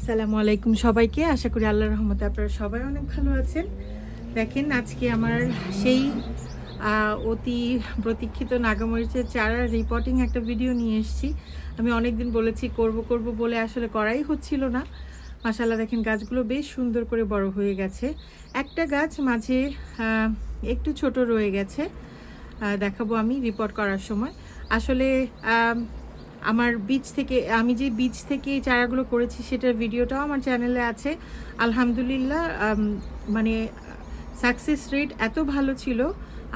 আসসালামু আলাইকুম সবাইকে। আশা করি আল্লাহর রহমতে আপনারা সবাই অনেক ভালো আছেন। দেখেন আজকে আমার সেই অতি প্রতীক্ষিত নাগামরিচের চারা রিপোর্টিং একটা ভিডিও নিয়ে এসেছি। আমি অনেক দিন বলেছি করব করব বলে আসলে করাই হচ্ছিল না। মাসাল্লাহ দেখেন গাছগুলো বেশ সুন্দর করে বড় হয়ে গেছে। একটা গাছ মাঝে একটু ছোট রয়ে গেছে। দেখাবো আমি রিপোর্ট করার সময়। আসলে আমার বীজ থেকে, আমি যে বীজ থেকে চারাগুলো করেছি সেটার ভিডিওটাও আমার চ্যানেলে আছে। আলহামদুলিল্লাহ মানে সাকসেস রেট এত ভালো ছিল,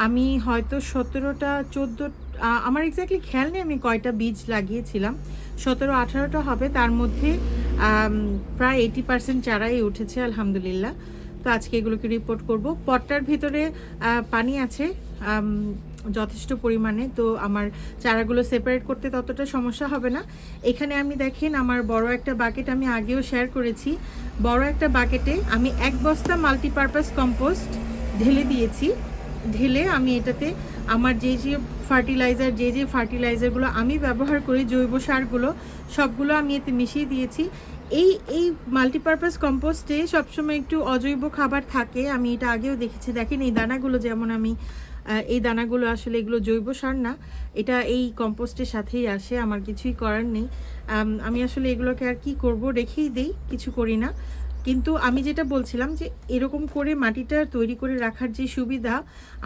আমি হয়তো সতেরোটা, চোদ্দ আমার এক্স্যাক্টলি খেয়াল নেই আমি কয়টা বীজ লাগিয়েছিলাম। সতেরো, আঠারোটা হবে, তার মধ্যে প্রায় এইটি পার্সেন্ট চারাই উঠেছে, আলহামদুলিল্লাহ। তো আজকে এগুলোকে রিপোর্ট করব। পটটার ভিতরে পানি আছে যথেষ্ট পরিমাণে, তো আমার চারাগুলো সেপারেট করতে ততটা সমস্যা হবে না। এখানে আমি দেখেন আমার বড় একটা বাকেট আমি আগেও শেয়ার করেছি। বড় একটা বাকেটে আমি এক বস্তা মাল্টিপারপাস কম্পোস্ট ঢেলে দিয়েছি। ঢেলে আমি এটাতে আমার যে যে ফার্টিলাইজার যে যে ফার্টিলাইজারগুলো আমি ব্যবহার করি, জৈব সারগুলো, সবগুলো আমি এতে মিশিয়ে দিয়েছি। এই এই মাল্টিপারপাস কম্পোস্টে সবসময় একটু অজৈব খাবার থাকে, আমি এটা আগেও দেখেছি। দেখেন এই দানাগুলো যেমন আমি এই দানাগুলো আসলে এগুলো জৈব সার না। এটা এই কম্পোস্টের সাথেই আসে, আমার কিছুই করার নেই। আমি আসলে এগুলোকে আর কি করব, রেখেই দিই, কিছু করি না। কিন্তু আমি যেটা বলছিলাম যে এরকম করে মাটিটা তৈরি করে রাখার যে সুবিধা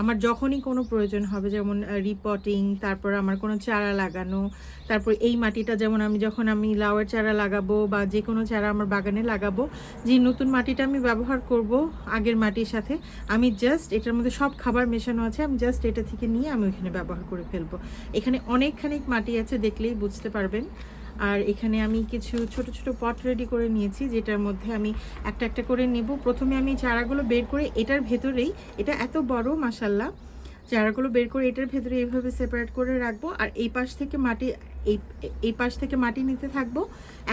আমার যখনই কোনো প্রয়োজন হবে, যেমন রিপোর্টিং তারপর আমার কোনো চারা লাগানো, তারপর এই মাটিটা যেমন আমি যখন আমি লাউয়ের চারা লাগাবো বা যে কোনো চারা আমার বাগানে লাগাবো, যে নতুন মাটিটা আমি ব্যবহার করব আগের মাটির সাথে, আমি জাস্ট এটার মধ্যে সব খাবার মেশানো আছে, আমি জাস্ট এটা থেকে নিয়ে আমি ওইখানে ব্যবহার করে ফেলব। এখানে অনেকখানিক মাটি আছে দেখলেই বুঝতে পারবেন। আর এখানে আমি কিছু ছোট ছোট পট রেডি করে নিয়েছি, যেটার মধ্যে আমি একটা একটা করে নেব প্রথমে আমি চারাগুলো বের করে এটার ভেতরেই, এটা এত বড় মাসাল্লাহ চারাগুলো বের করে এটার ভেতরে এইভাবে সেপারেট করে রাখব আর এই পাশ থেকে মাটি, এই এই পাশ থেকে মাটি নিতে থাকব,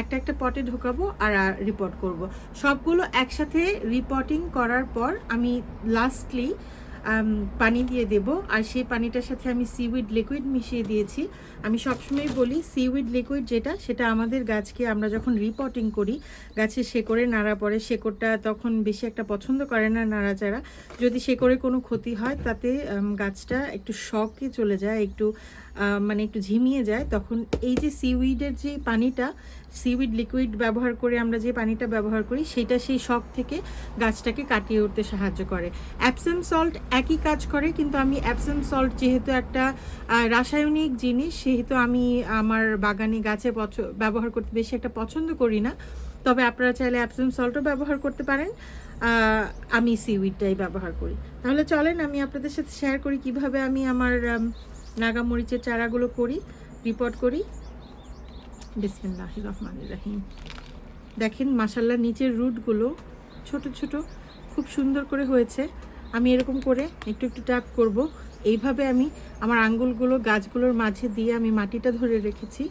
একটা একটা পটে ঢোকাবো আর রিপোর্ট করব। সবগুলো একসাথে রিপোর্টিং করার পর আমি লাস্টলি পানি দিয়ে দেব। আর সেই পানিটার সাথে আমি সিউইড লিকুইড মিশিয়ে দিয়েছি। আমি সবসময় বলি সিউইড লিকুইড যেটা, সেটা আমাদের গাছকে আমরা যখন রিপটিং করি গাছের শেকড়ে নাড়া পড়ে, শেকড়টা তখন বেশি একটা পছন্দ করে না নাড়াচাড়া। যদি শেকড়ে কোনো ক্ষতি হয়, তাতে গাছটা একটু শখে চলে যায়, একটু মানে একটু ঝিমিয়ে যায় তখন এই যে সিউইডের যে পানিটা সিউইড লিকুইড ব্যবহার করে আমরা যে পানিটা ব্যবহার করি সেটা সেই শখ থেকে গাছটাকে কাটিয়ে উঠতে সাহায্য করে। অ্যাপসেম সল্ট একই কাজ করে কিন্তু আমি অ্যাপসেম সল্ট যেহেতু একটা রাসায়নিক জিনিস সেহেতু আমি আমার বাগানে গাছে ব্যবহার করতে বেশি একটা পছন্দ করি না। তবে আপনারা চাইলে অ্যাপসেম সল্টও ব্যবহার করতে পারেন। আমি সিউইডটাই ব্যবহার করি। তাহলে চলেন আমি আপনাদের সাথে শেয়ার করি কীভাবে আমি আমার আম, নাগামরিচের চারাগুলো করি রিপোর্ট করি। বিসমিল্লাহ রহমান রাহিম। দেখেন মাসাল্লাহ নিচের রুটগুলো ছোট ছোট, খুব সুন্দর করে হয়েছে। আমি এরকম করে একটু একটু ট্যাপ করব। এইভাবে আমি আমার আঙ্গুলগুলো, গাছগুলোর মাঝে দিয়ে আমি মাটিটা ধরে রেখেছি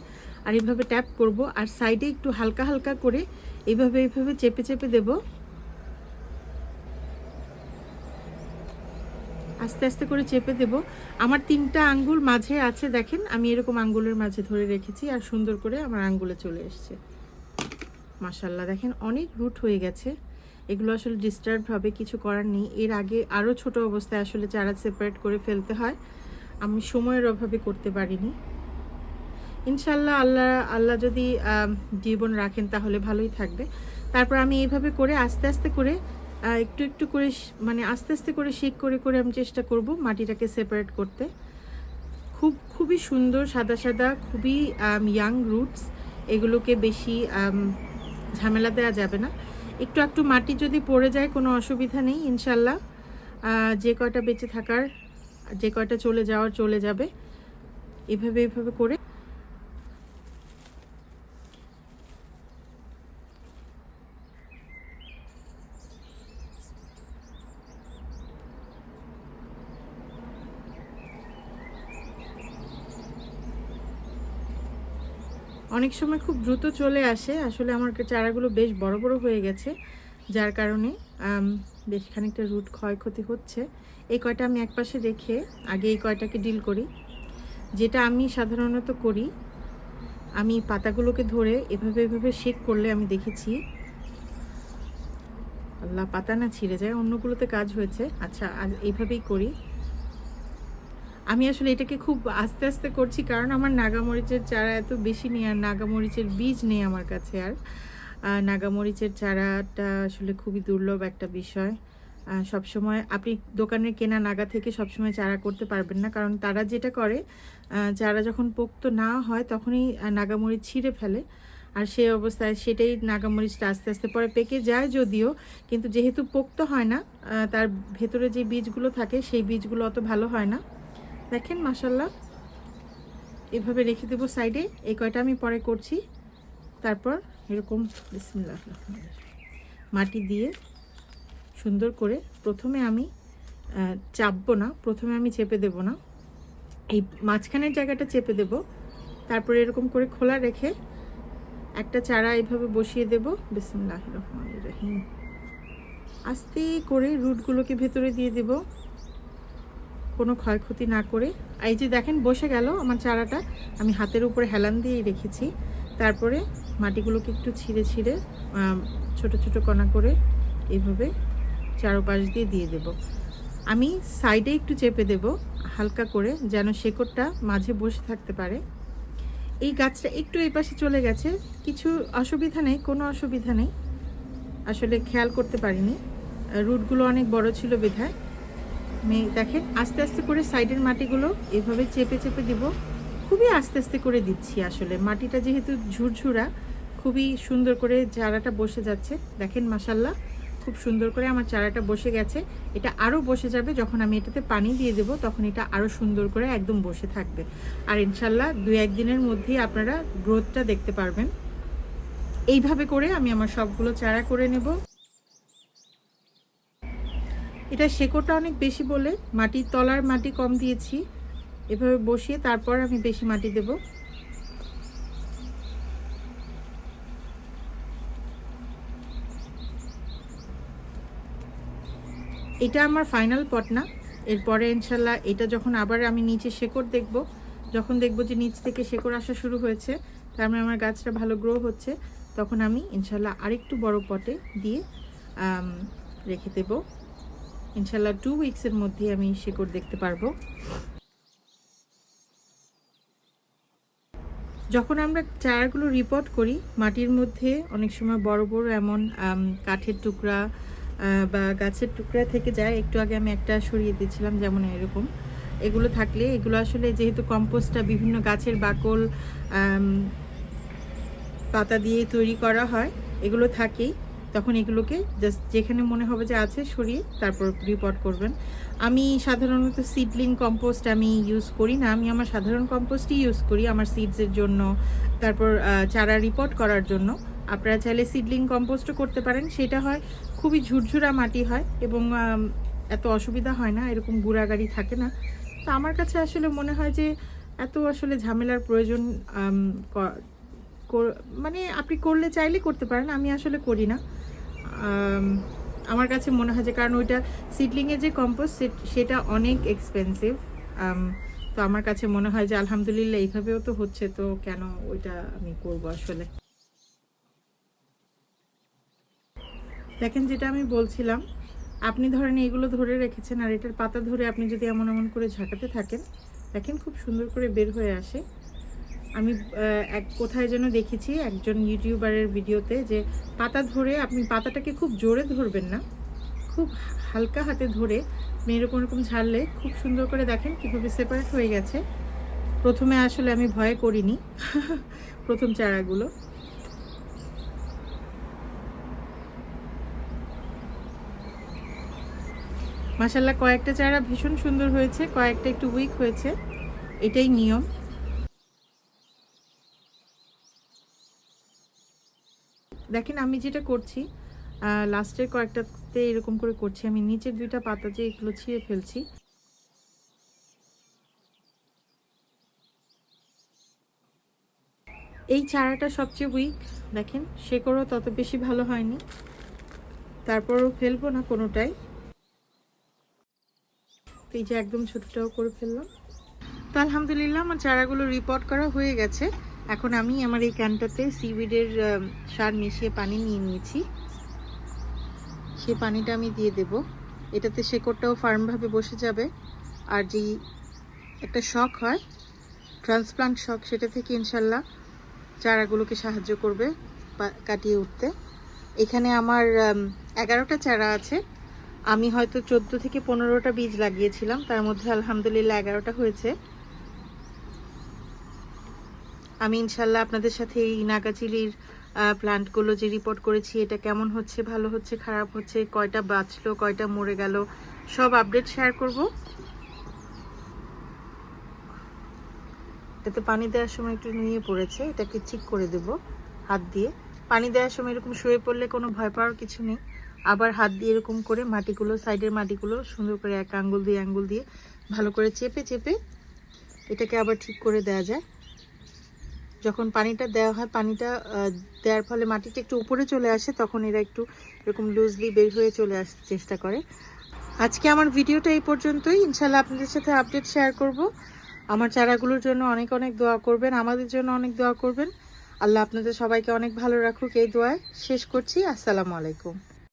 আর এইভাবে ট্যাপ করব। আর সাইডে একটু হালকা হালকা করে এইভাবে এইভাবে চেপে চেপে দেব। আস্তে আস্তে করে চেপে দেব। আমার তিনটা আঙ্গুল মাঝে আছে, দেখেন, আমি এরকম আঙ্গুলের মাঝে ধরে রেখেছি আর সুন্দর করে আমার আঙ্গুলে চলে এসছে। মাশাল্লাহ দেখেন, অনেক রুট হয়ে গেছে। এগুলো আসলে ডিস্টার্ব হবে, কিছু করার নেই। এর আগে আরও ছোট অবস্থায় আসলে চারা সেপারেট করে ফেলতে হয়। আমি সময়ের অভাবে করতে পারিনি। ইনশাল্লাহ আল্লাহ আল্লাহ যদি জীবন রাখেন তাহলে ভালোই থাকবে। তারপর আমি এইভাবে করে আস্তে আস্তে করে একটু একটু করে মানে আস্তে আস্তে করে শেক করে করে আমি চেষ্টা করব মাটিটাকে সেপারেট করতে। খুব, খুবই সুন্দর, সাদা সাদা, খুবই ইয়াং রুটস এগুলোকে বেশি ঝামেলা দেওয়া যাবে না। একটু একটু মাটি যদি পড়ে যায়, কোনো অসুবিধা নেই, ইনশাল্লাহ। যে কয়টা বেঁচে থাকার, যে কয়টা চলে যাওয়ার চলে যাবে। এভাবে এভাবে করে অনেক সময় খুব দ্রুত চলে আসে। আসলে আমার চারাগুলো বেশ বড় বড় হয়ে গেছে। যার কারণে বেশ খানিকটা রুট ক্ষয়ক্ষতি হচ্ছে। এই কয়টা আমি একপাশে রেখে আগে এই কয়টাকে ডিল করি। যেটা আমি সাধারণত করি, আমি পাতাগুলোকে ধরে এভাবে এভাবে শেক করলে আমি দেখেছি, আল্লাহ, পাতা না ছিঁড়ে যায়, অন্যগুলোতে কাজ হয়েছে। আচ্ছা আজ এইভাবেই করি। আমি আসলে এটাকে খুব আস্তে আস্তে করছি, কারণ আমার নাগামরিচের চারা এত বেশি নেই আর নাগামরিচের বীজ নেই আমার কাছে আর। নাগামরিচের চারাটা আসলে খুবই দুর্লভ একটা বিষয়। সবসময় আপনি দোকানের কেনা নাগা থেকে সবসময় চারা করতে পারবেন না, কারণ তারা যেটা করে চারা যখন পোক্ত না হয় তখনই নাগামরিচ ছিঁড়ে ফেলে। আর সেই অবস্থায় সেটাই নাগামরিচটা আস্তে আস্তে পরে পেকে যায় যদিও, কিন্তু যেহেতু পোক্ত হয় না তার ভেতরে যে বীজগুলো থাকে সেই বীজগুলো অত ভালো হয় না। দেখেন মাসাল্লাহ এভাবে রেখে দেবো সাইডে। এই কয়টা আমি পরে করছি। তারপর এরকম বিসমিল্লাহ মাটি দিয়ে সুন্দর করে প্রথমে আমি চাপবো না। প্রথমে আমি চেপে দেব না। এই মাঝখানের জায়গাটা চেপে দেব। তারপরে এরকম করে খোলা রেখে একটা চারা এইভাবে বসিয়ে দেব। বিসমিল্লাহ রহমান রহিম। আস্তে করে রুটগুলোকে ভেতরে দিয়ে দেব। কোনো ক্ষয়ক্ষতি না করে। এই যে দেখেন, বসে গেল আমার চারাটা। আমি হাতের উপরে হেলান দিয়েই রেখেছি। তারপরে মাটিগুলোকে একটু ছিঁড়ে ছিঁড়ে ছোট ছোট কণা করে এইভাবে চারোপাশ দিয়ে দিয়ে দেব। আমি সাইডে একটু চেপে দেব, হালকা করে, যেন শেকড়টা মাঝে বসে থাকতে পারে। এই গাছটা একটু এই পাশে চলে গেছে। কিছু অসুবিধা নেই, কোনো অসুবিধা নেই। আসলে খেয়াল করতে পারিনি। রুটগুলো অনেক বড় ছিল বিধায় আমি দেখেন, আস্তে আস্তে করে সাইডের মাটিগুলো এভাবে চেপে চেপে দিব। খুবই আস্তে আস্তে করে দিচ্ছি আসলে। মাটিটা যেহেতু ঝুরঝুরা, খুবই সুন্দর করে চারাটা বসে যাচ্ছে। দেখেন মাসাল্লাহ খুব সুন্দর করে আমার চারাটা বসে গেছে। এটা আরও বসে যাবে, যখন আমি এটাতে পানি দিয়ে দেবো, তখন এটা আরও সুন্দর করে একদম বসে থাকবে। আর ইনশাল্লাহ দু একদিনের মধ্যেই আপনারা গ্রোথটা দেখতে পারবেন। এইভাবে করে আমি আমার সবগুলো চারা করে নেব। এটা শেকড়টা অনেক বেশি বলে মাটির তলার মাটি কম দিয়েছি। এভাবে বসিয়ে তারপর আমি বেশি মাটি দেব। এটা আমার ফাইনাল পট না। এরপরে ইনশাল্লাহ এটা যখন আবার আমি নিচে শেকড় দেখব, যখন দেখব যে নিচ থেকে শেকড় আসা শুরু হয়েছে, তার মানে আমার গাছটা ভালো গ্রো হচ্ছে, তখন আমি ইনশাল্লাহ আরেকটু বড় পটে দিয়ে রেখে দেবো। ইনশাল্লাহ টু উইক্সের মধ্যে আমি শেকড় দেখতে পারব। যখন আমরা চারাগুলো রিপোর্ট করি, মাটির মধ্যে অনেক সময় বড় বড় এমন কাঠের টুকরা বা গাছের টুকরা থেকে যায়। একটু আগে আমি একটা সরিয়ে দিয়েছিলাম যেমন এরকম। এগুলো থাকলে, এগুলো আসলে যেহেতু কম্পোস্টটা বিভিন্ন গাছের বাকল পাতা দিয়ে তৈরি করা হয়, এগুলো থাকেই। তখন এগুলোকে জাস্ট যেখানে মনে হবে যে আছে সরিয়ে তারপর রিপোর্ট করবেন। আমি সাধারণত সিডলিং কম্পোস্ট আমি ইউজ করি না, আমি আমার সাধারণ কম্পোস্টই ইউজ করি আমার সিডসের জন্য। তারপর চারা রিপোর্ট করার জন্য। আপনারা চাইলে সিডলিং কম্পোস্টও করতে পারেন, সেটা হয়। খুবই ঝুরঝুরা মাটি হয় এবং এত অসুবিধা হয় না, এরকম গুড়াগাড়ি থাকে না। তো আমার কাছে আসলে মনে হয় যে এত আসলে ঝামেলার প্রয়োজন মানে আপনি করলে চাইলে করতে পারেন, আমি আসলে করি না। আমার কাছে মনে হয় যে কারণ ওইটা সিডলিংয়ের যে কম্পোস্ট সেটা অনেক এক্সপেন্সিভ তো আমার কাছে মনে হয় যে আলহামদুলিল্লাহ এইভাবেও তো হচ্ছে, তো কেন ওইটা আমি করব আসলে? দেখেন যেটা আমি বলছিলাম, আপনি ধরেন এগুলো ধরে রেখেছেন আর এটার পাতা ধরে আপনি যদি এমন এমন করে ঝাঁকাতে থাকেন, দেখেন খুব সুন্দর করে বের হয়ে আসে। আমি এক কোথায় যেন দেখেছি একজন ইউটিউবারের ভিডিওতে যে পাতা ধরে আপনি পাতাটাকে খুব জোরে ধরবেন না, খুব হালকা হাতে ধরে আপনি এরকম এরকম ঝাড়লে খুব সুন্দর করে দেখেন কীভাবে সেপারেট হয়ে গেছে। প্রথমে আসলে আমি ভয় করিনি, প্রথম চারাগুলো। মাসাল্লাহ কয়েকটা চারা ভীষণ সুন্দর হয়েছে, কয়েকটা একটু উইক হয়েছে, এটাই নিয়ম। দেখেন আমি যেটা করছি লাস্টের কয়েকটাতে এরকম করে করছি। আমি নিচের দুইটা পাতা যে এগুলো ছিঁড়ে ফেলছি। এই চারাটা সবচেয়ে উইক দেখেন, শেকড়ও তত বেশি ভালো হয়নি। তারপরও ফেলব না কোনোটাই। এই যে একদম ছোটটাও করে ফেললাম। তো আলহামদুলিল্লাহ, আমার চারাগুলো রিপোর্ট করা হয়ে গেছে। এখন আমি আমার এই ক্যানটাতে সিউইডের সার মিশিয়ে পানি নিয়ে নিয়েছি। সে পানিটা আমি দিয়ে দেব। এটাতে শেকড়টাও ফার্মভাবে বসে যাবে। আর যেই একটা শখ হয়, ট্রান্সপ্লান্ট শখ সেটা থেকে ইনশাল্লাহ চারাগুলোকে সাহায্য করবে কাটিয়ে উঠতে। এখানে আমার এগারোটা চারা আছে। আমি হয়তো চোদ্দ থেকে পনেরোটা বীজ লাগিয়েছিলাম। তার মধ্যে আলহামদুলিল্লাহ এগারোটা হয়েছে। আমি ইনশাল্লাহ আপনাদের সাথে এই নাগাচিলির প্লান্টগুলো যে রিপোর্ট করেছি, এটা কেমন হচ্ছে, ভালো হচ্ছে, খারাপ হচ্ছে, কয়টা বাঁচলো, কয়টা মরে গেল, সব আপডেট শেয়ার করব। এতে পানি দেওয়ার সময় একটু নিয়ে পড়েছে, এটাকে ঠিক করে দেব হাত দিয়ে। পানি দেওয়ার সময় এরকম শুয়ে পড়লে কোনো ভয় পাওয়ার কিছু নেই। আবার হাত দিয়ে এরকম করে মাটিগুলো সাইডের মাটিগুলো সুন্দর করে এক আঙ্গুল দিয়ে আঙ্গুল দিয়ে ভালো করে চেপে চেপে এটাকে আবার ঠিক করে দেওয়া যায়। যখন পানিটা দেওয়া হয়, পানিটা দেওয়ার ফলে মাটিটা একটু উপরে চলে আসে, তখন এরা একটু এরকম লুজলি বের হয়ে চলে আসতে চেষ্টা করে। আজকে আমার ভিডিওটা এই পর্যন্তই। ইনশাল্লাহ আপনাদের সাথে আপডেট শেয়ার করব। আমার চারাগুলোর জন্য অনেক অনেক দোয়া করবেন, আমাদের জন্য অনেক দোয়া করবেন। আল্লাহ আপনাদের সবাইকে অনেক ভালো রাখুক এই দোয়ায়। শেষ করছি। আসসালামু আলাইকুম।